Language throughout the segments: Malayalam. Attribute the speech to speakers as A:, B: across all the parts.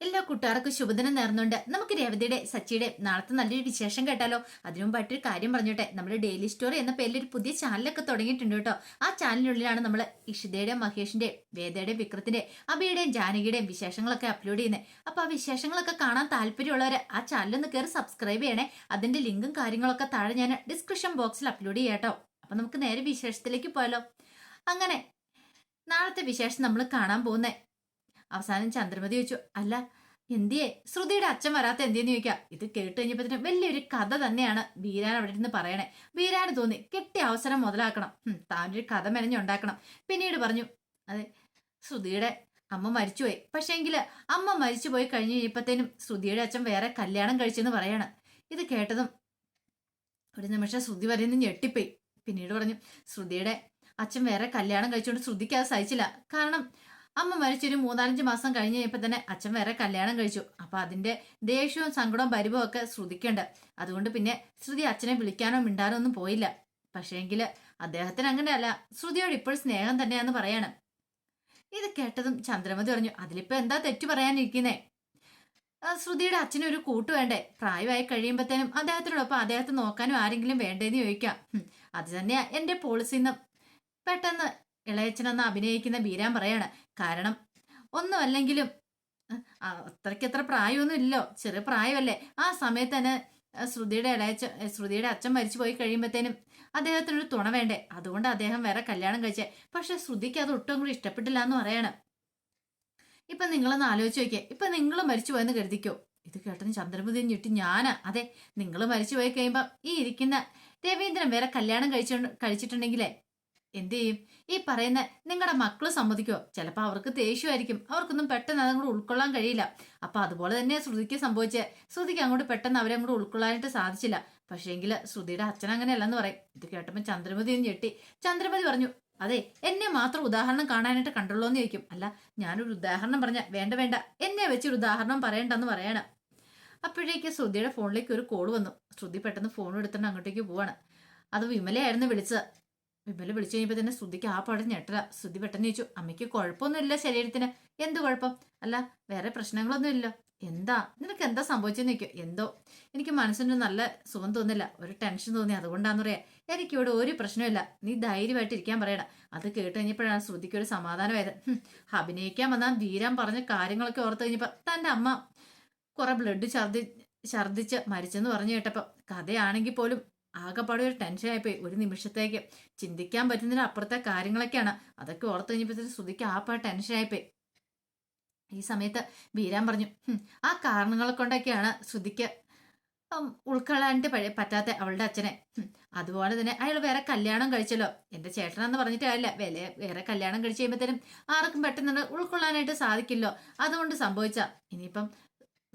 A: എല്ലാ കൂട്ടുകാർക്കും ശുഭദിനം നേർന്നുണ്ട് നമുക്ക് രേവതിയുടെ സച്ചിയുടെ നാളത്തെ നല്ലൊരു വിശേഷം കേട്ടാലോ? അതിനു മുമ്പായിട്ടൊരു കാര്യം പറഞ്ഞോട്ടെ. നമ്മൾ ഡെയിലി സ്റ്റോറി എന്ന പേരിൽ ഒരു പുതിയ ചാനലൊക്കെ തുടങ്ങിയിട്ടുണ്ട് കേട്ടോ. ആ ചാനലിനുള്ളിലാണ് നമ്മൾ ഇഷിതയുടെയും മഹേഷിന്റെ വേദയുടെയും വിക്രത്തിന്റെ അബിയുടെയും ജാനകിയുടെയും വിശേഷങ്ങളൊക്കെ അപ്ലോഡ് ചെയ്യുന്നത്. അപ്പൊ ആ വിശേഷങ്ങളൊക്കെ കാണാൻ താല്പര്യമുള്ളവർ ആ ചാനലൊന്ന് കയറി സബ്സ്ക്രൈബ് ചെയ്യണേ. അതിന്റെ ലിങ്കും കാര്യങ്ങളൊക്കെ താഴെ ഞാൻ ഡിസ്ക്രിപ്ഷൻ ബോക്സിൽ അപ്ലോഡ് ചെയ്യാം കേട്ടോ. അപ്പൊ നമുക്ക് നേരെ വിശേഷത്തിലേക്ക് പോയാലോ. അങ്ങനെ നാളത്തെ വിശേഷം നമ്മൾ കാണാൻ പോകുന്നേ അവസാനം ചന്ദ്രമതി ചോദിച്ചു അല്ല എന്തിയെ? ശ്രുതിയുടെ അച്ഛൻ വരാത്ത എന്തിയെന്ന് ചോദിക്കാം? ഇത് കേട്ട് കഴിഞ്ഞപ്പോഴത്തേനും വലിയൊരു കഥ തന്നെയാണ് ബീരാൻ അവിടെ ഇരുന്ന് പറയണേ. ബീരാന് തോന്നി കിട്ടിയ അവസരം മുതലാക്കണം. താനൊരു കഥ മെനഞ്ഞുണ്ടാക്കണം. പിന്നീട് പറഞ്ഞു അതെ ശ്രുതിയുടെ അമ്മ മരിച്ചുപോയി. പക്ഷേങ്കിൽ അമ്മ മരിച്ചുപോയി കഴിഞ്ഞ് കഴിഞ്ഞപ്പോഴത്തേനും ശ്രുതിയുടെ അച്ഛൻ വേറെ കല്യാണം കഴിച്ചെന്ന് പറയാണ്. ഇത് കേട്ടതും ഒരു നിമിഷം ശ്രുതി വരെയൊന്ന് ഞെട്ടിപ്പോയി. പിന്നീട് പറഞ്ഞു ശ്രുതിയുടെ അച്ഛൻ വേറെ കല്യാണം കഴിച്ചുകൊണ്ട് ശ്രുതിക്ക് അത് സഹിച്ചില്ല. കാരണം അമ്മ മരിച്ചൊരു മൂന്നാലഞ്ച് മാസം കഴിഞ്ഞ് കഴിഞ്ഞപ്പോൾ തന്നെ അച്ഛൻ വേറെ കല്യാണം കഴിച്ചു. അപ്പൊ അതിന്റെ ദേഷ്യവും സങ്കടവും പരിഭവം ഒക്കെ ശ്രുതിക്കുണ്ട്. അതുകൊണ്ട് പിന്നെ ശ്രുതി അച്ഛനെ വിളിക്കാനോ മിണ്ടാനോ ഒന്നും പോയില്ല. പക്ഷേങ്കിൽ അദ്ദേഹത്തിന് അങ്ങനെയല്ല. ശ്രുതിയോട് ഇപ്പോഴും സ്നേഹം തന്നെയാന്ന് പറയാണ്. ഇത് കേട്ടതും ചന്ദ്രമതി പറഞ്ഞു അതിലിപ്പോ എന്താ തെറ്റു പറയാനിരിക്കുന്നേ? ശ്രുതിയുടെ അച്ഛനൊരു കൂട്ട് വേണ്ടേ? പ്രായമായി കഴിയുമ്പോഴത്തേനും അദ്ദേഹത്തിനോടൊപ്പം അദ്ദേഹത്തെ നോക്കാനും ആരെങ്കിലും വേണ്ടേന്ന് ചോദിക്കാം. അത് തന്നെയാ എന്റെ പോളിസിന്ന് പെട്ടെന്ന് ഇളയച്ചനെന്ന് അഭിനയിക്കുന്ന ബീരാൻ പറയാണ്. കാരണം ഒന്നുമല്ലെങ്കിലും അല്ലെങ്കിലും അത്രയ്ക്കത്ര പ്രായമൊന്നും ഇല്ലോ. ചെറിയ പ്രായമല്ലേ. ആ സമയത്ത് തന്നെ ശ്രുതിയുടെ ഇളയച്ച ശ്രുതിയുടെ അച്ഛൻ മരിച്ചു പോയി കഴിയുമ്പോഴത്തേനും അദ്ദേഹത്തിനൊരു തുണ വേണ്ടേ? അതുകൊണ്ട് അദ്ദേഹം വേറെ കല്യാണം കഴിച്ചേ. പക്ഷെ ശ്രുതിക്ക് അത് ഒട്ടും കൂടി ഇഷ്ടപ്പെട്ടില്ല എന്ന് പറയാണ്. ഇപ്പൊ നിങ്ങളൊന്ന് ആലോചിച്ച് നോക്കിയേ. ഇപ്പൊ നിങ്ങൾ മരിച്ചു പോയെന്ന് കരുതിക്കോ? ഇത് കേട്ടെന്ന് ചന്ദ്രമതി ഞെട്ടി ഞാനാ. അതെ നിങ്ങൾ മരിച്ചു പോയി കഴിയുമ്പോ ഈ ഇരിക്കുന്ന രവീന്ദ്രൻ വേറെ കല്യാണം കഴിച്ചു കഴിച്ചിട്ടുണ്ടെങ്കിലേ എന്ത് ചെയ്യും? ഈ പറയുന്ന നിങ്ങളുടെ മക്കൾ സമ്മതിക്കോ? ചിലപ്പോൾ അവർക്ക് ദേഷ്യമായിരിക്കും. അവർക്കൊന്നും പെട്ടെന്ന് അതങ്ങോട്ട് ഉൾക്കൊള്ളാൻ കഴിയില്ല. അപ്പൊ അതുപോലെ തന്നെ ശ്രുതിക്ക് സംഭവിച്ചേ. ശ്രുതിക്ക് അങ്ങോട്ട് പെട്ടെന്ന് അവരെ അങ്ങോട്ട് ഉൾക്കൊള്ളാനായിട്ട് സാധിച്ചില്ല. പക്ഷേങ്കിൽ ശ്രുതിയുടെ അച്ഛൻ അങ്ങനെയല്ലെന്ന് പറയും. ഇത് കേട്ടപ്പോൾ ചന്ദ്രമതി ഒന്ന് ഞെട്ടി. ചന്ദ്രമതി പറഞ്ഞു അതെ എന്നെ മാത്രം ഉദാഹരണം കാണാനായിട്ട് കണ്ടുള്ളൂ എന്ന് ചോദിക്കും. അല്ല ഞാനൊരു ഉദാഹരണം പറഞ്ഞ വേണ്ട വേണ്ട. എന്നെ വെച്ചൊരു ഉദാഹരണം പറയണ്ടെന്ന് പറയണം. അപ്പോഴേക്ക് ശ്രുതിയുടെ ഫോണിലേക്ക് ഒരു കോൾ വന്നു. ശ്രുതി പെട്ടെന്ന് ഫോൺ എടുത്തിട്ട് അങ്ങോട്ടേക്ക് പോവാണ്. അത് വിമലയായിരുന്നു വിളിച്ചത്. വിമല വിളിച്ചു കഴിഞ്ഞപ്പോൾ തന്നെ ശ്രുതിക്ക് ആ പാടെ ഞെട്ടല. ശ്രുതി പെട്ടെന്ന് ചോദിച്ചു അമ്മയ്ക്ക് കുഴപ്പമൊന്നുമില്ല ശരീരത്തിന്. എന്ത് കുഴപ്പം? അല്ല വേറെ പ്രശ്നങ്ങളൊന്നും ഇല്ല. എന്താ? നിനക്ക് എന്താ സംഭവിച്ചെന്ന് ചോദിക്കും. എന്തോ? എനിക്ക് മനസ്സിന് നല്ല സുഖം തോന്നില്ല ഒരു ടെൻഷൻ തോന്നി. അതുകൊണ്ടാന്ന് പറയാ. എനിക്കിവിടെ ഒരു പ്രശ്നമില്ല നീ ധൈര്യമായിട്ട് ഇരിക്കാൻ പറയണം അത് കേട്ട് കഴിഞ്ഞപ്പോഴാണ് ശ്രുതിക്ക് ഒരു സമാധാനമായത് അഭിനയിക്കാൻ വന്നാൽ വീരാൻ പറഞ്ഞ കാര്യങ്ങളൊക്കെ ഓർത്ത് കഴിഞ്ഞപ്പോൾ തന്റെ അമ്മ കുറെ ബ്ലഡ് ഛർദി ഛർദിച്ച് മരിച്ചെന്ന് പറഞ്ഞു കേട്ടപ്പോൾ കഥയാണെങ്കിൽ പോലും ആകെപ്പാടെ ഒരു ടെൻഷൻ ആയിപ്പോയി. ഒരു നിമിഷത്തേക്ക് ചിന്തിക്കാൻ പറ്റുന്നതിന് അപ്പുറത്തെ കാര്യങ്ങളൊക്കെയാണ്. അതൊക്കെ ഓർത്ത് കഴിഞ്ഞപ്പോഴത്തേക്ക് ശ്രുതിക്ക് ആപ്പാ ടെൻഷൻ ആയിപ്പോയി. ഈ സമയത്ത് ബീരാൻ പറഞ്ഞു ആ കാരണങ്ങളെ കൊണ്ടൊക്കെയാണ് ശ്രുതിക്ക് ഉൾക്കൊള്ളാണ്ട് ഉൾക്കൊള്ളാനായിട്ട് പഴ- പറ്റാത്ത അവളുടെ അച്ഛനെ. അതുപോലെ തന്നെ അയാൾ വേറെ കല്യാണം കഴിച്ചല്ലോ. എന്റെ ചേട്ടനെന്ന് പറഞ്ഞിട്ട് അല്ല വില വേറെ കല്യാണം കഴിച്ച് കഴിയുമ്പോഴത്തേനും ആർക്കും പെട്ടെന്ന് ഉൾക്കൊള്ളാനായിട്ട് സാധിക്കില്ലോ. അതുകൊണ്ട് സംഭവിച്ച ഇനിയിപ്പം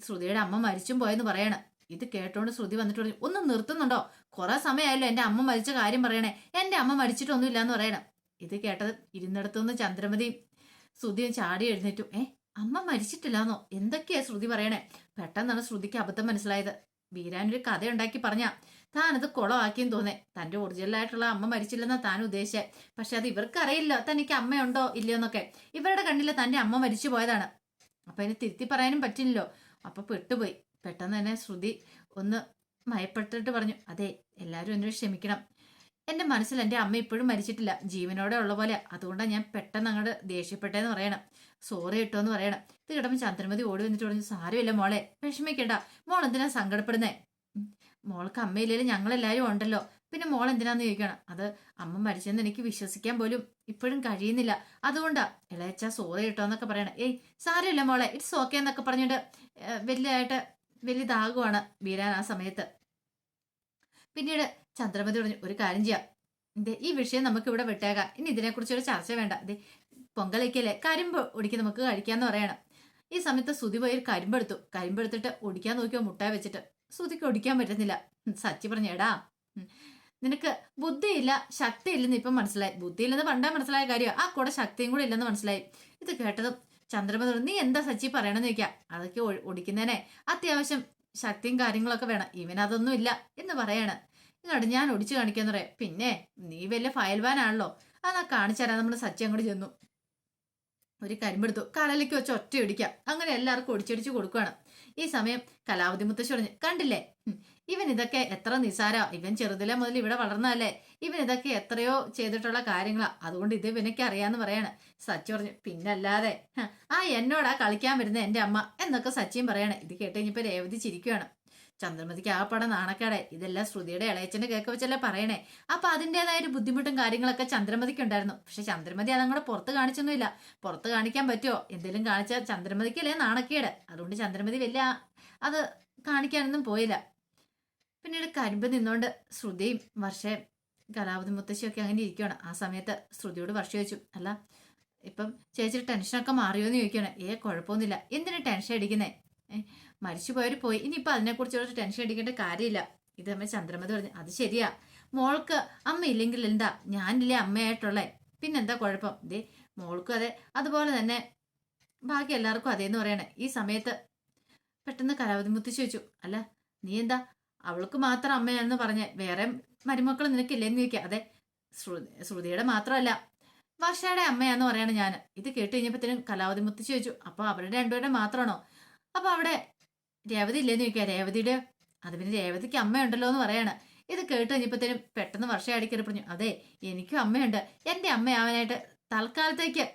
A: ശ്രുതിയുടെ അമ്മ മരിച്ചും പോയെന്ന് പറയണം. ഇത് കേട്ടോണ്ട് ശ്രുതി വന്നിട്ട് പറഞ്ഞു ഒന്നും നിർത്തുന്നുണ്ടോ? കുറെ സമയമായല്ലോ എന്റെ അമ്മ മരിച്ച കാര്യം പറയണേ. എന്റെ അമ്മ മരിച്ചിട്ടൊന്നുമില്ല എന്ന് പറയണം. ഇത് കേട്ടത് ഇരുന്നിടത്തുനിന്ന് ചന്ദ്രമതിയും ശ്രുതിയും ചാടി എഴുന്നേറ്റു. ഏ അമ്മ മരിച്ചിട്ടില്ലാന്നോ? എന്തൊക്കെയാ ശ്രുതി പറയണേ? പെട്ടെന്നാണ് ശ്രുതിക്ക് അബദ്ധം മനസ്സിലായത്. ബീരാൻ ഒരു കഥ ഉണ്ടാക്കി പറഞ്ഞ താനത് കുളമാക്കിയെന്ന് തോന്നേ. തന്റെ ഒറിജിനലായിട്ടുള്ള അമ്മ മരിച്ചില്ലെന്നാ താൻ ഉദ്ദേശിച്ചത് പക്ഷെ അത് ഇവർക്ക് അറിയില്ല തനിക്ക് അമ്മയുണ്ടോ ഇല്ലയോ എന്നൊക്കെ ഇവരുടെ കണ്ണിൽ തന്റെ അമ്മ മരിച്ചു പോയതാണ്. അപ്പൊ അതിന് തിരുത്തി പറയാനും പറ്റില്ലല്ലോ. അപ്പൊ പെട്ടുപോയി. പെട്ടെന്ന് തന്നെ ശ്രുതി ഒന്ന് മയപ്പെട്ടിട്ട് പറഞ്ഞു അതെ എല്ലാവരും എന്നോട് ക്ഷമിക്കണം. എന്റെ മനസ്സിൽ എന്റെ അമ്മ ഇപ്പോഴും മരിച്ചിട്ടില്ല. ജീവനോടെ ഉള്ള പോലെ. അതുകൊണ്ടാണ് ഞാൻ പെട്ടെന്ന് അങ്ങോട്ട് ദേഷ്യപ്പെട്ടെന്ന് പറയണം. സോറി കേട്ടോ എന്ന് പറയണം. ഇത് കിടമ്പോൾ ചന്ദ്രമതി ഓടി വന്നിട്ട് പറഞ്ഞു സാരമില്ല മോളെ വിഷമിക്കണ്ട. മോൾ എന്തിനാ സങ്കടപ്പെടുന്നേ? മോൾക്ക് അമ്മയില്ലേലും ഞങ്ങളെല്ലാവരും ഉണ്ടല്ലോ. പിന്നെ മോൾ എന്തിനാന്ന് ചോദിക്കണം? അത് അമ്മ മരിച്ചെന്ന് എനിക്ക് വിശ്വസിക്കാൻ പോലും ഇപ്പോഴും കഴിയുന്നില്ല. അതുകൊണ്ടാ ഇളയച്ച സോറി കിട്ടോ എന്നൊക്കെ പറയണം. ഏയ് സാരമില്ല മോളെ ഇറ്റ്സ് ഓക്കെ എന്നൊക്കെ പറഞ്ഞിട്ട് വലിയതായിട്ട് വലിയ ദാഹമാണ് വീരാൻ ആ സമയത്ത്. പിന്നീട് ചന്ദ്രമതി പറഞ്ഞു ഒരു കാര്യം ചെയ്യാം. ദേ, ഈ വിഷയം നമുക്ക് ഇവിടെ വിട്ടേക്കാം. ഇനി ഇതിനെക്കുറിച്ച് ഒരു ചർച്ച വേണ്ട. ദേ, പൊങ്കലയ്ക്കല്ലേ കരിമ്പ് ഒടിക്ക് നമുക്ക് കഴിക്കാന്ന് പറയണം. ഈ സമയത്ത് സുതി പോയി ഒരു കരിമ്പെടുത്തു കരിമ്പെടുത്തിട്ട് ഒടിക്കാൻ നോക്കിയോ മുട്ട വെച്ചിട്ട്. സുതിക്ക് ഒടിക്കാൻ പറ്റുന്നില്ല. സച്ചി പറഞ്ഞു എടാ നിനക്ക് ബുദ്ധിയില്ല ശക്തി ഇല്ലെന്ന് ഇപ്പം മനസ്സിലായി. ബുദ്ധിയില്ലെന്ന് പണ്ടേ മനസ്സിലായ കാര്യമാണ് ആ കൂടെ ശക്തിയും കൂടെ ഇല്ലെന്ന് മനസ്സിലായി. ഇത് കേട്ടതും ചന്ദ്രമതി നീ എന്താ സച്ചി പറയണമെന്ന് ചോദിക്കാം. അതൊക്കെ ഒടിക്കുന്നതിനെ അത്യാവശ്യം ശക്തിയും കാര്യങ്ങളൊക്കെ വേണം. ഇവനതൊന്നും ഇല്ല എന്ന് പറയാണ്. ഇങ്ങോട്ട് ഞാൻ ഒടിച്ചു കാണിക്കാന്ന് പറയാം. പിന്നെ നീ വലിയ ഫയൽവാനാണല്ലോ അതാ കാണിച്ചു തരാൻ നമ്മൾ സച്ചി അങ്ങോട്ട് ചെന്നു. ഒരു കരിമ്പെടുത്തു കടലിലേക്ക് വെച്ച് ഒറ്റ ഒടിക്കാം അങ്ങനെ എല്ലാവർക്കും ഒടിച്ചടിച്ച് കൊടുക്കുകയാണ് ഈ സമയം കലാവതി മുത്തശ്ശി പറഞ്ഞു കണ്ടില്ലേ? ഇവൻ ഇതൊക്കെ എത്ര നിസാര ഇവൻ ചെറുതിലെ മുതൽ ഇവിടെ വളർന്നതല്ലേ. ഇവൻ ഇതൊക്കെ എത്രയോ ചെയ്തിട്ടുള്ള കാര്യങ്ങളാ. അതുകൊണ്ട് ഇത് ഇവനൊക്കെ അറിയാന്ന് പറയാണ്. സച്ചി പറഞ്ഞു പിന്നല്ലാതെ. ആ എന്നോടാ കളിക്കാൻ വരുന്ന എന്റെ അമ്മ എന്നൊക്കെ സച്ചിയും പറയാണ്. ഇത് കേട്ട് കഴിഞ്ഞപ്പോ രേവതി ചിരിക്കുകയാണ് ചന്ദ്രമതിക്ക് ആ പടം നാണക്കാടെ ഇതെല്ലാം ശ്രുതിയുടെ ഇളയച്ചന്റെ കേക്ക് വെച്ചല്ലേ പറയണേ. അപ്പൊ അതിന്റെതായ ഒരു ബുദ്ധിമുട്ടും കാര്യങ്ങളൊക്കെ ചന്ദ്രമതിക്ക് ഉണ്ടായിരുന്നു പക്ഷെ ചന്ദ്രമതി അതങ്ങോട്ട് പുറത്ത് കാണിച്ചൊന്നുമില്ല. പുറത്ത് കാണിക്കാൻ പറ്റുമോ? എന്തെങ്കിലും കാണിച്ചാൽ ചന്ദ്രമതിക്കല്ലേ നാണക്കേട്. അതുകൊണ്ട് ചന്ദ്രമതി വലിയ അത് കാണിക്കാനൊന്നും പോയില്ല. പിന്നീട് കരിമ്പ് നിന്നോണ്ട് ശ്രുതിയും വർഷയും കലാവതി മുത്തശ്ശിയൊക്കെ അങ്ങനെ ഇരിക്കുകയാണ് ആ സമയത്ത് ശ്രുതിയോട് വർഷ ചോദിച്ചു അല്ല ഇപ്പം ചേച്ചിയുടെ ടെൻഷനൊക്കെ മാറിയോ എന്ന് ചോദിക്കുകയാണ് ഏ കുഴപ്പമൊന്നുമില്ല. എന്തിനാ ടെൻഷൻ അടിക്കുന്നേ? മരിച്ചു പോയവർ പോയി. ഇനിയിപ്പോൾ അതിനെക്കുറിച്ച് ടെൻഷൻ അടിക്കേണ്ട കാര്യമില്ല. ഇത് നമ്മൾ ചന്ദ്രമതി പറഞ്ഞു അത് ശരിയാ. മോൾക്ക് അമ്മ ഇല്ലെങ്കിൽ എന്താ? ഞാനില്ലേ അമ്മയായിട്ടുള്ളേ. പിന്നെന്താ കുഴപ്പം? ദേ മോൾക്കും അതെ. അതുപോലെ തന്നെ ബാക്കി എല്ലാവർക്കും അതേന്ന് പറയണേ. ഈ സമയത്ത് പെട്ടെന്ന് കലാവതി മുത്തിച്ചു വെച്ചു അല്ല നീ എന്താ അവൾക്ക് മാത്രം അമ്മയാണെന്ന് പറഞ്ഞ് വേറെ മരുമക്കൾ നിനക്കില്ലെന്ന് ചോദിക്കുക അതെ ശ്രു ശ്രുതിയുടെ മാത്രമല്ല വർഷയുടെ അമ്മയാന്ന് പറയണം ഞാൻ ഇത് കേട്ട് കഴിഞ്ഞപ്പോഴത്തേനും കലാവതി മുത്തിച്ച് ചോദിച്ചു അപ്പോൾ അവരുടെ രണ്ടുപേരുടെ മാത്രമാണോ? അപ്പോൾ അവിടെ രേവതി ഇല്ലെന്ന് ചോദിക്കുക രേവതിയുടെ അത് പിന്നെ രേവതിക്ക് അമ്മയുണ്ടല്ലോ എന്ന് പറയാണ്. ഇത് കേട്ട് കഴിഞ്ഞപ്പോഴത്തേനും പെട്ടെന്ന് വർഷം അടിക്കറി പറഞ്ഞു അതെ എനിക്കും അമ്മയുണ്ട്. എന്റെ അമ്മയാവാനായിട്ട് തൽക്കാലത്തേക്ക്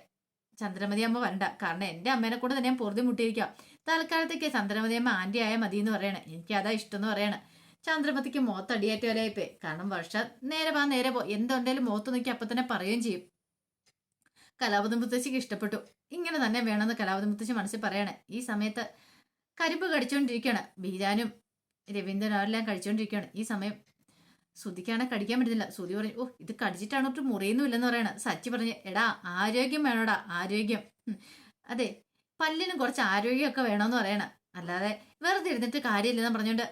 A: ചന്ദ്രമതി അമ്മ വരണ്ട. കാരണം എന്റെ അമ്മേനെ കൂടെ തന്നെ ഞാൻ പൊറുതി മുട്ടിയിരിക്കാം തൽക്കാലത്തേക്ക് ചന്ദ്രമതി അമ്മ ആന്റി ആയാൽ മതി എന്ന് പറയണേ. എനിക്ക് അതാ ഇഷ്ടം എന്ന് പറയണേ. ചന്ദ്രമതിക്ക് മുഖത്തടിയേറ്റ വരെയായിപ്പേ കാരണം വർഷ നേരെ വാ നേരെ പോ. എന്തുണ്ടെങ്കിലും മോത്ത് നോക്കി അപ്പൊ തന്നെ പറയുകയും ചെയ്യും. കലാപതി മുത്തശ്ശിക്ക് ഇഷ്ടപ്പെട്ടു. ഇങ്ങനെ തന്നെ വേണമെന്ന് കലാപതി മുത്തശ്ശി മനസ്സിൽ പറയണേ. ഈ സമയത്ത് കരിമ്പ് കടിച്ചുകൊണ്ടിരിക്കുകയാണ് ബീരാനും രവീന്ദ്രനും അവരെല്ലാം കഴിച്ചുകൊണ്ടിരിക്കുകയാണ് ഈ സമയം ശ്രുതിക്കാണെ കടിക്കാൻ പറ്റുന്നില്ല. ശ്രുതി പറഞ്ഞു ഓ ഇത് കടിച്ചിട്ടാണ് ഒട്ടും മുറിയുന്നുമില്ലെന്ന് പറയണ. സച്ചി പറഞ്ഞു എടാ ആരോഗ്യം വേണോടാ ആരോഗ്യം. അതെ പല്ലിനും കുറച്ച് ആരോഗ്യമൊക്കെ വേണമെന്ന് പറയണ. അല്ലാതെ വെറുതെ ഇരുന്നിട്ട് കാര്യമില്ലെന്ന് പറഞ്ഞുകൊണ്ട്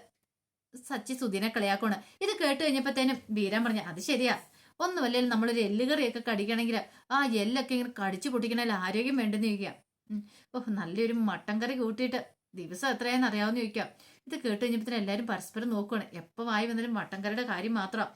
A: സച്ചി സുധീനെ കളിയാക്കോണ് ഇത് കേട്ട് കഴിഞ്ഞപ്പോഴത്തേനും ബീരാൻ പറഞ്ഞു അത് ശരിയാ. ഒന്നുമല്ലേലും നമ്മളൊരു എല്ലുകറിയൊക്കെ കടിക്കണമെങ്കിൽ ആ എല്ലൊക്കെ ഇങ്ങനെ കടിച്ചു പൊട്ടിക്കണേൽ ആരോഗ്യം വേണ്ടെന്ന് ചോദിക്കാം ഓ നല്ലൊരു മട്ടൻ കറി കൂട്ടിയിട്ട് ദിവസം എത്രയാന്ന് അറിയാവുന്ന ചോദിക്കാം ഇത് കേട്ട് കഴിഞ്ഞപ്പോഴത്തേനും എല്ലാവരും പരസ്പരം നോക്കുകയാണ് എപ്പോൾ വായി വന്നാലും മട്ടൻ കറിയുടെ കാര്യം മാത്രം.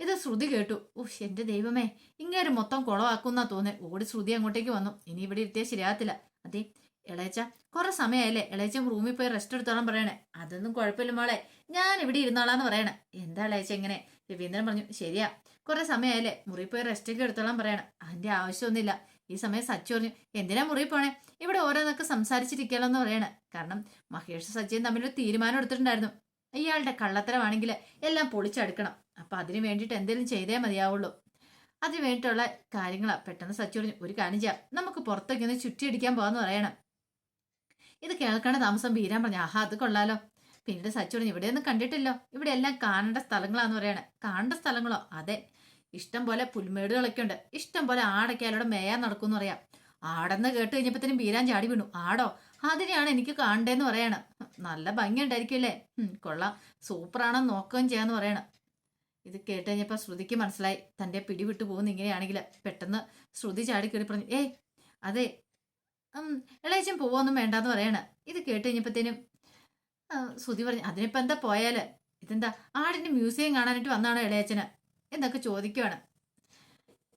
A: ഇത് ശ്രുതി കേട്ടു. ഓ എന്റെ ദൈവമേ ഇങ്ങനെ മൊത്തം കുളമാക്കുന്നാ തോന്നേ ഓടി ശ്രുതി അങ്ങോട്ടേക്ക് വന്നു. ഇനി ഇവിടെ ഇരുത്തിയാൽ ശരിയാകത്തില്ല. അതെ ഇളയച്ച കുറെ സമയമായില്ലേ ഇളയച്ച റൂമിൽ പോയി റെസ്റ്റ് എടുത്തോളാൻ പറയണേ. അതൊന്നും കുഴപ്പമില്ല മോളെ. ഞാൻ ഇവിടെ ഇരുന്നോളാന്ന് പറയണേ. എന്താ ഇളയച്ച ഇങ്ങനെ? രവീന്ദ്രൻ പറഞ്ഞു ശരിയാ. കുറെ സമയമായില്ലേ മുറി പോയി റെസ്റ്റ് ഒക്കെ എടുത്തോളാൻ പറയണേ. അതിന്റെ ആവശ്യമൊന്നുമില്ല. ഈ സമയം സച്ചു പറഞ്ഞു എന്തിനാ മുറി പോണേ? ഇവിടെ ഓരോന്നൊക്കെ സംസാരിച്ചിരിക്കാലോ എന്ന് പറയണേ. കാരണം മഹേഷ് സച്ചിയും തമ്മിലൊരു തീരുമാനം എടുത്തിട്ടുണ്ടായിരുന്നു. ഇയാളുടെ കള്ളത്തരമാണെങ്കിൽ എല്ലാം പൊളിച്ചെടുക്കണം. അപ്പൊ അതിനു വേണ്ടിയിട്ട് എന്തെങ്കിലും ചെയ്തേ മതിയാവുള്ളൂ. അതിന് വേണ്ടിയിട്ടുള്ള കാര്യങ്ങളാ പെട്ടെന്ന് സച്ചു പറഞ്ഞു ഒരു കാര്യം ചെയ്യാം. നമുക്ക് പുറത്തേക്ക് ഒന്ന് ചുറ്റിയടിക്കാൻ പോകാന്ന് പറയണം. ഇത് കേൾക്കേണ്ട താമസം ബീരാൻ പറഞ്ഞു ആഹാ അത് കൊള്ളാലോ. പിന്നീട് സച്ചു പറഞ്ഞു ഇവിടെയൊന്നും കണ്ടിട്ടില്ലോ. ഇവിടെ എല്ലാം കാണേണ്ട സ്ഥലങ്ങളാന്ന് പറയാണ്. കാണേണ്ട സ്ഥലങ്ങളോ? അതെ. ഇഷ്ടം പോലെ പുൽമേടുകളൊക്കെ ഉണ്ട്. ഇഷ്ടം പോലെ ആടൊക്കെ അയാളുടെ മേയാൻ നടക്കുമെന്ന് പറയാം. ആടെന്ന് കേട്ട് കഴിഞ്ഞപ്പോഴത്തേനും ബീരാൻ ചാടി വീണു. ആടോ? അതിനെയാണ് എനിക്ക് കാണണ്ടേന്ന് പറയണം. നല്ല ഭംഗി ഉണ്ടായിരിക്കില്ലേ കൊള്ളാം. സൂപ്പറാണെന്ന് നോക്കുകയും ചെയ്യാന്ന് പറയണം. ഇത് കേട്ട് കഴിഞ്ഞപ്പോൾ ശ്രുതിക്ക് മനസ്സിലായി. തന്റെ പിടി വിട്ടു പോകുന്ന ഇങ്ങനെയാണെങ്കിൽ പെട്ടെന്ന് ശ്രുതി ചാടി പറഞ്ഞു ഏയ് അതെ ഇളയച്ചൻ പോവൊന്നും വേണ്ടാന്ന് പറയണ. ഇത് കേട്ട് കഴിഞ്ഞപ്പോഴത്തേനും ശ്രുതി പറഞ്ഞു അതിനിപ്പോൾ എന്താ പോയാൽ? ഇതെന്താ ആടിന്റെ മ്യൂസിയം കാണാനായിട്ട് വന്നാണോ ഇളയച്ചന്? എന്നൊക്കെ ചോദിക്കുവാണ്.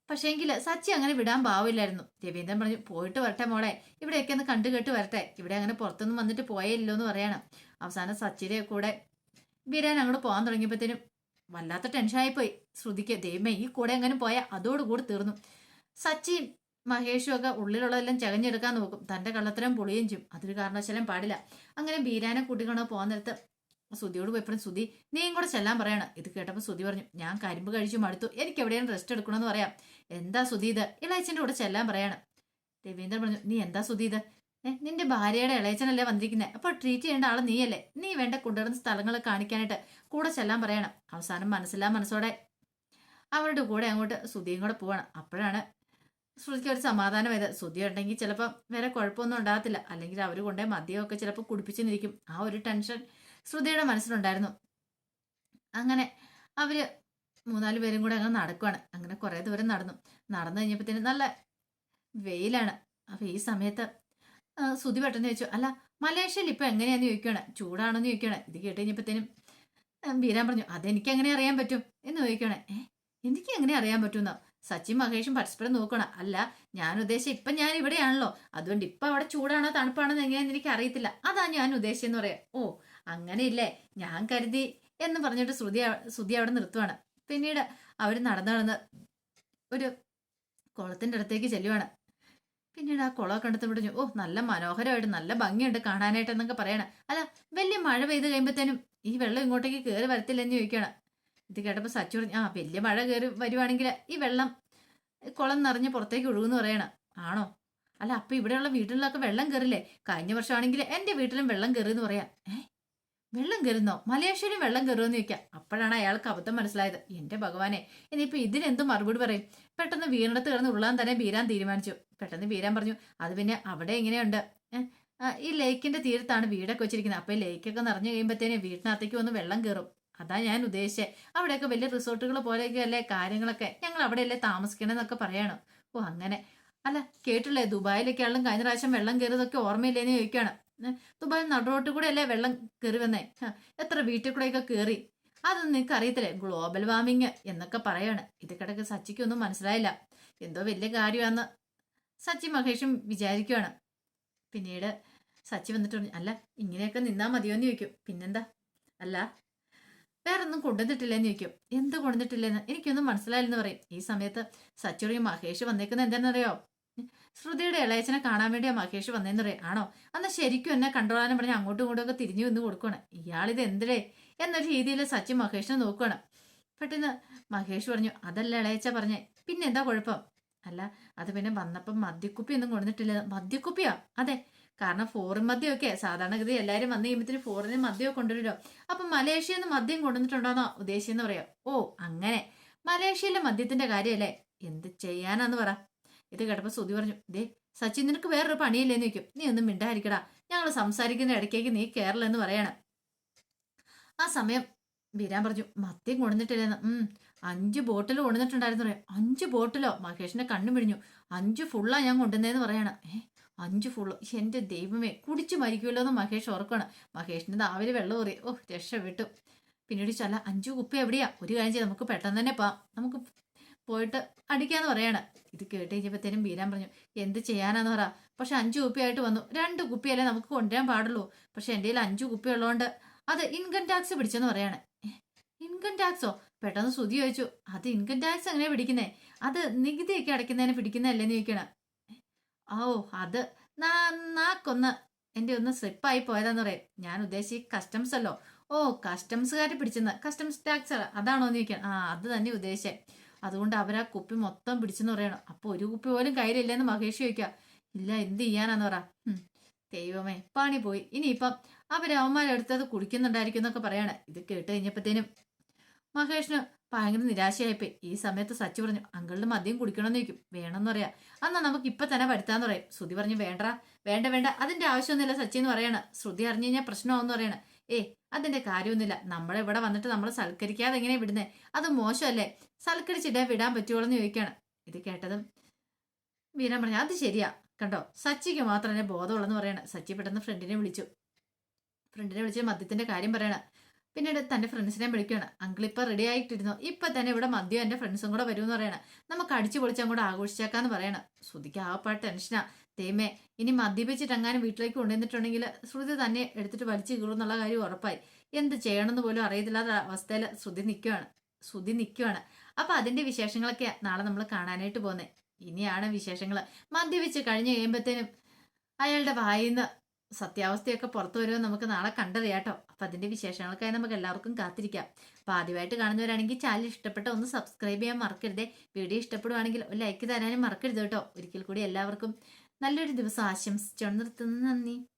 A: പക്ഷേങ്കിൽ സച്ചി അങ്ങനെ വിടാൻ പാവില്ലായിരുന്നു. രവീന്ദ്രൻ പറഞ്ഞു പോയിട്ട് വരട്ടെ മോളെ ഇവിടെയൊക്കെ ഒന്ന് കണ്ടു കേട്ട് വരട്ടെ. ഇവിടെ അങ്ങനെ പുറത്തൊന്നും വന്നിട്ട് പോയല്ലോ എന്ന് പറയണം. അവസാനം സച്ചിയുടെ കൂടെ വിരാൻ അങ്ങോട്ട് പോകാൻ തുടങ്ങിയപ്പോഴത്തേനും വല്ലാത്ത ടെൻഷനായിപ്പോയി ശ്രുതിക്ക് ദൈവമേ ഈ കൂടെ അങ്ങനെ പോയാൽ അതോടുകൂടി തീർന്നു. സച്ചിയും മഹേഷും ഒക്കെ ഉള്ളിലുള്ളതെല്ലാം ചകഞ്ഞെടുക്കാൻ നോക്കും. തന്റെ കള്ളത്തരം പൊളിയും ചെയ്യും. അതൊരു കാരണവശാലും പാടില്ല. അങ്ങനെ ബീരാനെ കൂട്ടിക്കൊണ്ട് പോകാൻ നേരത്ത് സുതിയോട് പോയപ്പോഴും സുതി നീയും കൂടെ ചെല്ലാൻ പറയണം. ഇത് കേട്ടപ്പോൾ സുതി പറഞ്ഞു ഞാൻ കരിമ്പ് കഴിച്ചു മടുത്തു. എനിക്ക് എവിടെയാണ് റെസ്റ്റ് എടുക്കണമെന്ന് പറയാം. എന്താ സുതി ഇത്? ഇളയച്ചന്റെ കൂടെ ചെല്ലാൻ പറയണം. രവീന്ദ്രൻ പറഞ്ഞു നീ എന്താ സുതി ഇത്? നിന്റെ ഭാര്യയുടെ ഇളയച്ചനല്ലേ വന്നിരിക്കുന്നത് അപ്പോൾ ട്രീറ്റ് ചെയ്യേണ്ട ആൾ നീയല്ലേ? നീ വേണ്ട കൊണ്ടുവരുന്ന സ്ഥലങ്ങൾ കാണിക്കാനായിട്ട് കൂടെ ചെല്ലാൻ പറയണം. അവസാനം മനസ്സില്ലാ മനസ്സോടെ അവരുടെ കൂടെ അങ്ങോട്ട് സുതിയും കൂടെ പോവാണ്. അപ്പോഴാണ് ശ്രുതിക്ക് ഒരു സമാധാനം ഇത് ശ്രുതി ഉണ്ടെങ്കിൽ ചിലപ്പോൾ വേറെ കുഴപ്പമൊന്നും ഉണ്ടാകത്തില്ല. അല്ലെങ്കിൽ അവർ കൊണ്ടേ മദ്യമൊക്കെ ചിലപ്പോൾ കുടിപ്പിച്ചെന്നിരിക്കും ആ ഒരു ടെൻഷൻ ശ്രുതിയുടെ മനസ്സിലുണ്ടായിരുന്നു. അങ്ങനെ അവർ മൂന്നാൽ പേരും കൂടെ അങ്ങനെ നടക്കുവാണ്. അങ്ങനെ കുറേ ദൂരം നടന്നു. നടന്നു കഴിഞ്ഞപ്പോഴത്തേനും നല്ല വെയിലാണ്. അപ്പൊ ഈ സമയത്ത് ശ്രുതി പെട്ടെന്ന് ചോദിച്ചു അല്ല മലേഷ്യയിൽ ഇപ്പൊ എങ്ങനെയാന്ന് ചോദിക്കുകയാണ് ചൂടാണെന്ന് ചോദിക്കുകയാണ് ഇത് കേട്ട് കഴിഞ്ഞപ്പോഴത്തേനും ബീരാൻ പറഞ്ഞു അതെനിക്ക് എങ്ങനെ അറിയാൻ പറ്റും? എന്ന് ചോദിക്കുകയാണ് ഏ എനിക്ക് എങ്ങനെ അറിയാൻ പറ്റുമെന്നോ? സച്ചിൻ മഹേഷും പരസ്പരം നോക്കണം. അല്ല ഞാൻ ഉദ്ദേശിച്ച ഇപ്പൊ ഞാൻ ഇവിടെയാണല്ലോ. അതുകൊണ്ട് ഇപ്പൊ അവിടെ ചൂടാണോ തണുപ്പാണോ എങ്ങനെയെന്ന് എനിക്ക് അറിയത്തില്ല. അതാ ഞാൻ ഉദ്ദേശിച്ചെന്ന് പറയാം. ഓ അങ്ങനെയില്ലേ? ഞാൻ കരുതി എന്ന് പറഞ്ഞിട്ട് ശ്രുതി ശ്രുതി അവിടെ നിർത്തുവാണ്. പിന്നീട് അവർ നടന്നു നടന്ന് ഒരു കുളത്തിന്റെ അടുത്തേക്ക് ചെല്ലുവാണ്. പിന്നീട് ആ കുളമൊക്കെ എടുത്ത് വിടുന്നു ഓ നല്ല മനോഹരമായിട്ട് നല്ല ഭംഗിയുണ്ട് കാണാനായിട്ട് എന്നൊക്കെ പറയണം. അല്ല വലിയ മഴ പെയ്ത് കഴിയുമ്പോഴത്തേനും ഈ വെള്ളം ഇങ്ങോട്ടേക്ക് കയറി വരത്തില്ലെന്ന് ചോദിക്കണം ഇത് കേട്ടപ്പോൾ സച്ചു പറഞ്ഞു ആ വലിയ മഴ കയറി വരുവാണെങ്കിൽ ഈ വെള്ളം കുളം നിറഞ്ഞ് പുറത്തേക്ക് ഒഴുകുന്നു പറയണം. ആണോ? അല്ല അപ്പം ഇവിടെയുള്ള വീട്ടിലൊക്കെ വെള്ളം കയറില്ലേ കഴിഞ്ഞ വർഷമാണെങ്കിൽ എന്റെ വീട്ടിലും വെള്ളം കയറി എന്ന് പറയാം വെള്ളം കയറുന്നോ മലേഷ്യയിലും വെള്ളം കയറുമെന്ന് ചോദിക്കാം. അപ്പോഴാണ് അയാൾക്ക് അബദ്ധം മനസ്സിലായത്. എന്റെ ഭഗവാനെ ഇനിയിപ്പോൾ ഇതിനെന്ത് മറുപടി പറയും? പെട്ടെന്ന് വീടിനടുത്ത് കിടന്ന് ഉള്ളാൻ തന്നെ വീരാൻ തീരുമാനിച്ചു. പെട്ടെന്ന് വീരാൻ പറഞ്ഞു അത് പിന്നെ അവിടെ എങ്ങനെയുണ്ട്? ഈ ലേക്കിന്റെ തീരത്താണ് വീടൊക്കെ വെച്ചിരിക്കുന്നത്. അപ്പോൾ ഈ ലേക്കൊക്കെ നിറഞ്ഞു കഴിയുമ്പോഴത്തേനെ വീട്ടിനകത്തേക്ക് വന്ന് വെള്ളം കയറും അതാ ഞാൻ ഉദ്ദേശിച്ചത് അവിടെയൊക്കെ വലിയ റിസോർട്ടുകൾ പോലെയൊക്കെ അല്ലേ കാര്യങ്ങളൊക്കെ. ഞങ്ങൾ അവിടെയല്ലേ താമസിക്കണമെന്നൊക്കെ പറയണം. ഓ അങ്ങനെ. അല്ല കേട്ടില്ലേ? ആളും കഴിഞ്ഞ പ്രാവശ്യം വെള്ളം കയറിയതൊക്കെ ഓർമ്മയില്ലേന്ന് ചോദിക്കുകയാണ് ദുബായിൽ നടുറോട്ട് കൂടെ അല്ലേ വെള്ളം കയറി വന്നേ? എത്ര വീട്ടിൽ കൂടെയൊക്കെ കയറി. അതൊന്നും നിങ്ങൾക്ക് അറിയത്തില്ലേ ഗ്ലോബൽ വാർമിങ് എന്നൊക്കെ പറയാണ്. ഇത് കിടക്ക് സച്ചിക്കൊന്നും മനസ്സിലായില്ല. എന്തോ വലിയ കാര്യമാണെന്ന് സച്ചി മഹേഷും വിചാരിക്കുവാണ്. പിന്നീട് സച്ചി വന്നിട്ട് അല്ല ഇങ്ങനെയൊക്കെ നിന്നാൽ മതിയോ എന്ന് ചോദിക്കും. പിന്നെന്താ? അല്ല വേറൊന്നും കൊണ്ടുവന്നിട്ടില്ലെന്ന് ചോദിക്കും. എന്ത് കൊണ്ടുവന്നിട്ടില്ലെന്ന്? എനിക്കൊന്നും മനസ്സിലായില്ലെന്ന് പറയും. ഈ സമയത്ത് സച്ചുറിയും മഹേഷ് വന്നേക്കുന്നത് എന്താണെന്നറിയോ? ശ്രുതിയുടെ ഇളയച്ചനെ കാണാൻ വേണ്ടിയാ മഹേഷ് വന്നേന്ന് പറയും. ആണോ? അന്ന് ശരിക്കും എന്നെ കണ്ടോളാനും പറഞ്ഞ് അങ്ങോട്ടും ഇങ്ങോട്ടും ഒക്കെ തിരിഞ്ഞു വന്ന് കൊടുക്കണം ഇയാളിത് എന്തിലേ? എന്നൊരു രീതിയിൽ സച്ചി മഹേഷിനെ നോക്കുകയാണ് പെട്ടെന്ന് മഹേഷ് പറഞ്ഞു അതല്ല ഇളയച്ച പറഞ്ഞേ. പിന്നെ എന്താ കുഴപ്പം? അല്ല അത് പിന്നെ വന്നപ്പം മദ്യക്കുപ്പി ഒന്നും കൊണ്ടുവന്നിട്ടില്ല. മദ്യക്കുപ്പിയാ? അതെ. കാരണം ഫോറിൻ മദ്യമൊക്കെ സാധാരണഗതി എല്ലാവരും വന്നു കഴിയുമ്പത്തിന് ഫോറിന് മദ്യമൊക്കെ കൊണ്ടുവരുമല്ലോ. അപ്പം മലേഷ്യയിൽ നിന്ന് മദ്യം കൊണ്ടുവന്നിട്ടുണ്ടോന്നോ ഉദ്ദേശിച്ചെന്ന് പറയാം. ഓ അങ്ങനെ. മലേഷ്യയിലെ മദ്യത്തിന്റെ കാര്യമല്ലേ? എന്ത് ചെയ്യാനാന്ന് പറ. ഇത് കേട്ടപ്പോൾ സുതി പറഞ്ഞു ദേ സച്ചിൻ നിനക്ക് വേറൊരു പണിയില്ലേന്ന് ചോദിക്കും. നീ ഒന്നും മിണ്ടായിരിക്കടാ ഞങ്ങൾ സംസാരിക്കുന്ന ഇടയ്ക്കേക്ക് നീ കേരളെന്ന് പറയണം. ആ സമയം വീരാൻ പറഞ്ഞു മദ്യം കൊണ്ടുവന്നിട്ടില്ലെന്ന്. ഉം അഞ്ച് ബോട്ടിൽ കൊണ്ടുവന്നിട്ടുണ്ടായിരുന്നു. പറയാം അഞ്ച് ബോട്ടിലോ? മഹേഷിന്റെ കണ്ണു പിടിഞ്ഞു അഞ്ച് ഫുള്ളാ ഞാൻ കൊണ്ടുവന്നേന്ന് പറയണം. ഏ അഞ്ച് ഫുള്ള് എന്റെ ദൈവമേ കുടിച്ചു മരിക്കുമല്ലോ എന്ന് മഹേഷ് ഓർക്കണം മഹേഷിന് നാവിൽ വെള്ളം കുറി ഓ വിട്ടു. പിന്നീട് ചല അഞ്ച് കുപ്പി എവിടെയാ? ഒരു കാര്യം ചെയ്ത് നമുക്ക് പെട്ടെന്ന് തന്നെ പോവാം. നമുക്ക് പോയിട്ട് അടിക്കാന്ന് പറയണം. ഇത് കേട്ട് കഴിഞ്ഞപ്പോഴത്തേനും ബീരാൻ പറഞ്ഞു എന്ത് ചെയ്യാനാന്ന് പറ. പക്ഷെ അഞ്ച് കുപ്പിയായിട്ട് വന്നു. രണ്ട് കുപ്പിയല്ലേ നമുക്ക് കൊണ്ടുവരാൻ പാടുള്ളൂ. പക്ഷെ എന്റെ കയ്യിൽ അഞ്ചു കുപ്പി ഉള്ളതുകൊണ്ട് അത് ഇൻകം ടാക്സ് പിടിച്ചെന്ന് പറയാണ്. ഇൻകം ടാക്സോ പെട്ടെന്ന് ശ്രുതി ചോദിച്ചു അത് ഇൻകം ടാക്സ് എങ്ങനെയാ പിടിക്കുന്നേ? അത് നികുതിയൊക്കെ അടയ്ക്കുന്നതിന് പിടിക്കുന്നതല്ലേ എന്ന് ചോദിക്കണ ഓ അത്. നാക്കൊന്ന് എന്റെ ഒന്ന് സ്ലിപ്പായി പോയതാന്ന് പറയും. ഞാൻ ഉദ്ദേശിച്ച കസ്റ്റംസ് അല്ലോ. ഓ കസ്റ്റംസുകാർ പിടിച്ചെന്ന്. കസ്റ്റംസ് ടാക്സ് അതാണോ എന്ന് ചോദിക്കാൻ. ആ അത് തന്നെ ഉദ്ദേശിച്ചേ. അതുകൊണ്ട് അവർ ആ കുപ്പി മൊത്തം പിടിച്ചെന്ന് പറയണം. അപ്പൊ ഒരു കുപ്പി പോലും കയ്യിലില്ലെന്ന് മഹേഷ് ചോദിക്കുക ഇല്ല എന്ത് ചെയ്യാനാന്ന് പറ. ദൈവമേ പാണി പോയി. ഇനിയിപ്പം അവരവന്മാരെടുത്തത് കുടിക്കുന്നുണ്ടായിരിക്കും എന്നൊക്കെ പറയാണ്. ഇത് കേട്ട് കഴിഞ്ഞപ്പോഴത്തേനും മഹേഷിന് ഭയങ്കര നിരാശയായിപ്പോയി ഈ സമയത്ത് സച്ചു പറഞ്ഞു അങ്കിളിന് മദ്യം കുടിക്കണമെന്ന് ചോദിക്കും. വേണമെന്ന് പറയാ എന്നാ നമുക്ക് ഇപ്പൊ തന്നെ വരുത്താന്ന് പറയും. ശ്രുതി പറഞ്ഞു വേണ്ട വേണ്ട വേണ്ട. അതിന്റെ ആവശ്യമൊന്നുമില്ല സച്ചി എന്ന് പറയാണ്. ശ്രുതി അറിഞ്ഞു കഴിഞ്ഞാൽ പ്രശ്നമാവെന്ന് പറയണ. ഏ അതിന്റെ കാര്യമൊന്നുമില്ല. നമ്മളെ ഇവിടെ വന്നിട്ട് നമ്മൾ സൽക്കരിക്കാതെ എങ്ങനെ വിടുന്നേ? അത് മോശമല്ലേ? സൽക്കരിച്ചിട്ടേ വിടാൻ പറ്റുള്ളൂ എന്ന് ചോദിക്കാണ്. ഇത് കേട്ടതും വീരൻ പറഞ്ഞു അത് ശരിയാ. കണ്ടോ? സച്ചിക്ക് മാത്രമേ ബോധമുള്ളെന്ന് പറയണ. സച്ചി പെട്ടെന്ന് ഫ്രണ്ടിനെ വിളിച്ചു. ഫ്രണ്ടിനെ വിളിച്ച് മദ്യത്തിന്റെ കാര്യം പറയണ. പിന്നീട് തന്റെ ഫ്രണ്ട്സിനെ വിളിക്കുകയാണ്. അങ്കിൾ ഇപ്പൊ റെഡി ആയിട്ടിരുന്നു. ഇപ്പൊ തന്നെ ഇവിടെ മദ്യം എന്റെ ഫ്രണ്ട്സും കൂടെ വരുമെന്ന് പറയണം. നമുക്ക് അടിച്ചു പൊളിച്ച് അങ്ങോട്ട് ആഘോഷിച്ചേക്കാന്ന് പറയണം. ശ്രുതിക്ക് ആപ്പാട് ടെൻഷനാ തേമേ ഇനി മദ്യപിച്ചിട്ട് എങ്ങാനും വീട്ടിലേക്ക് കൊണ്ടുവന്നിട്ടുണ്ടെങ്കിൽ ശ്രുതി തന്നെ എടുത്തിട്ട് വലിച്ചു കീറും എന്നുള്ള കാര്യം ഉറപ്പായി. എന്ത് ചെയ്യണമെന്ന് പോലും അറിയത്തില്ലാത്ത അവസ്ഥയിൽ ശ്രുതി നിൽക്കുകയാണ് ശ്രുതി നിൽക്കുകയാണ് അപ്പൊ അതിന്റെ വിശേഷങ്ങളൊക്കെ നാളെ നമ്മൾ കാണാനായിട്ട് പോകുന്നത് ഇനിയാണ് വിശേഷങ്ങൾ മദ്യപിച്ച് കഴിഞ്ഞ് കഴിയുമ്പോഴത്തേനും അയാളുടെ വായിന്ന് സത്യാവസ്ഥയൊക്കെ പുറത്തു വരുമ്പോൾ നമുക്ക് നാളെ കണ്ടറിയാട്ടോ അപ്പം അതിന്റെ വിശേഷങ്ങൾക്കായി നമുക്ക് എല്ലാവർക്കും കാത്തിരിക്കാം. അപ്പൊ ആദ്യമായിട്ട് കാണുന്നവരാണെങ്കിൽ ചാനൽ ഇഷ്ടപ്പെട്ട ഒന്ന് സബ്സ്ക്രൈബ് ചെയ്യാൻ മറക്കരുതേ. വീഡിയോ ഇഷ്ടപ്പെടുവാണെങ്കിൽ ഒരു ലൈക്ക് തരാനും മറക്കരുത് കേട്ടോ. ഒരിക്കൽ കൂടി എല്ലാവർക്കും നല്ലൊരു ദിവസം ആശംസിച്ചോണ്ട് നിർത്തുന്നു. നന്ദി.